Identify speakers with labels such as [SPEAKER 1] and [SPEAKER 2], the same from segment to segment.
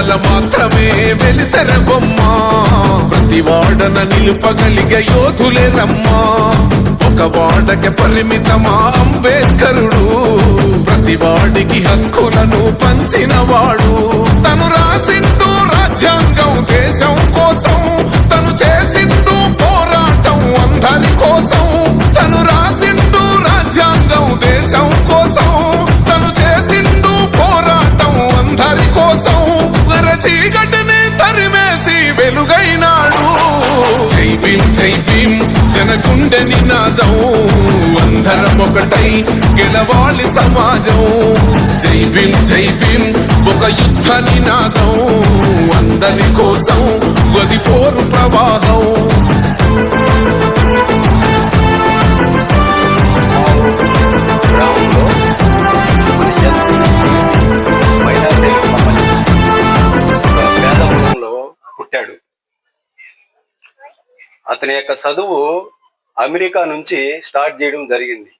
[SPEAKER 1] వాడల మాత్రమే వెలిసెరవమ్మా. ప్రతి వాడన నిలుపగలిగే యోధులేనమ్మా. ఒక వాడకి పరిమితమా అంబేద్కరుడు. ప్రతి వాడికి హక్కులను పంచినవాడు. తను రాసింటూ చీకటిని తరిమేసి వెలుగైనాడు. జై భీం జై భీం నినాదం. అందరం ఒకటై గెలవాలి సమాజం. జై భీం ఒక యుద్ధ నినాదం. అందరి కోసం గది పోరు ప్రవాహం.
[SPEAKER 2] అతని యొక్క చదువు అమెరికా నుంచి స్టార్ట్ చేయడం జరిగింది.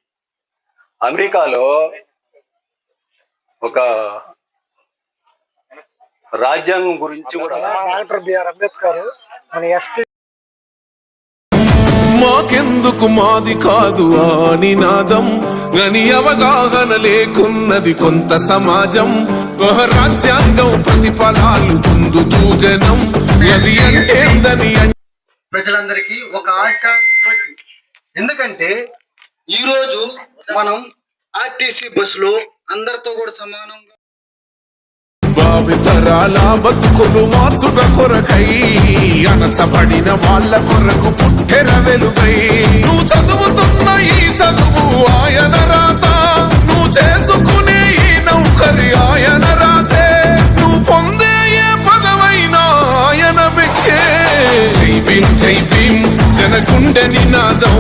[SPEAKER 2] అమెరికాలో ఒక రాజ్యాంగం గురించి కూడా
[SPEAKER 3] డాక్టర్ బిఆర్ అంబేద్కర్ మన ఎస్టీ
[SPEAKER 1] మాకెందుకు మాది కాదు ఆ నినాదం గని అవగాహన లేకున్నది కొంత సమాజం. ఒక రాజ్యాంగం ప్రతిఫలాలు పొందుతూ జనం. అది అంటేందని
[SPEAKER 4] ప్రజలందరికీ ఒక ఆశ ఎందుకంటే ఈ రోజు మనం ఆర్టీసీ బస్సులో అందరితో కూడా సమానంగా
[SPEAKER 1] భావితరాల బతుకులు మార్చుట కొరకై అనసబడిన వాళ్ళ కొరకు పుట్టెర వెలుగై. నువ్వు జై భీం జనగుండె నినాదం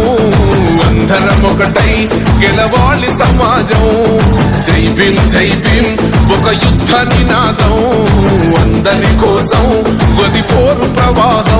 [SPEAKER 1] అందరం ఒకటై గెలవాలి సమాజం. జై భీం జై ఒక యుద్ధ నినాదం అందరి కోసం గది పోరు ప్రవాహం.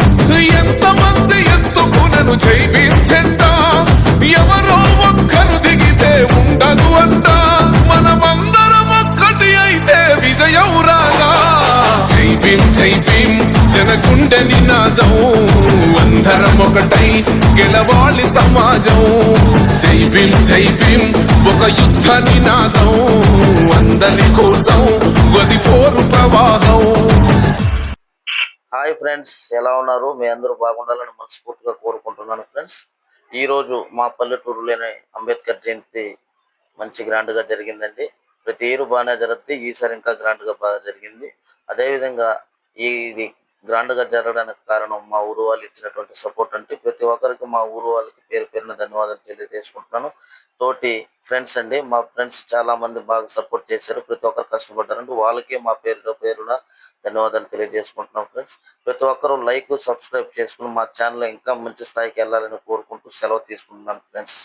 [SPEAKER 1] ఎంతమంది ఎత్తుకునను జైవించంట ఎవరో ఒక్కరు దిగితే ఉండదు అంట. మనమందరం ఒక్కటి అయితే విజయం రాగా జై భీం జనకుండె నినాదం. అందరం ఒకటై గెలవాలి సమాజం. జై భీం జై భీం ఒక యుద్ధ నినాదం. అందరి కోసం గది పోరు ప్రవాహం.
[SPEAKER 5] హాయ్ ఫ్రెండ్స్ ఎలా ఉన్నారు? మీ అందరూ బాగుండాలని మనస్ఫూర్తిగా కోరుకుంటున్నాను ఫ్రెండ్స్. ఈ రోజు మా పల్లెటూరులోనే అంబేద్కర్ జయంతి మంచి గ్రాండ్గా జరిగిందండి. ప్రతి ఏరు బాగానే జరుగుతుంది ఈసారి ఇంకా గ్రాండ్గా బాగా జరిగింది. అదే విధంగా ఈ గ్రాండ్గా గ్రాండ్గా జరగడానికి కారణం మా ఊరు వాళ్ళు ఇచ్చినటువంటి సపోర్ట్ అంటే ప్రతి ఒక్కరికి మా ఊరు వాళ్ళకి పేరు పేరున ధన్యవాదాలు తెలియజేసుకుంటున్నాను. తోటి ఫ్రెండ్స్ అండి మా ఫ్రెండ్స్ చాలా మంది బాగా సపోర్ట్ చేశారు. ప్రతి ఒక్కరు కష్టపడ్డారంటే వాళ్ళకే మా పేరు పేరున ధన్యవాదాలు తెలియజేసుకుంటున్నాం ఫ్రెండ్స్. ప్రతి ఒక్కరూ లైక్ సబ్స్క్రైబ్ చేసుకుని మా ఛానల్ ఇంకా మంచి స్థాయికి వెళ్ళాలని కోరుకుంటూ సెలవు తీసుకుంటున్నాను ఫ్రెండ్స్.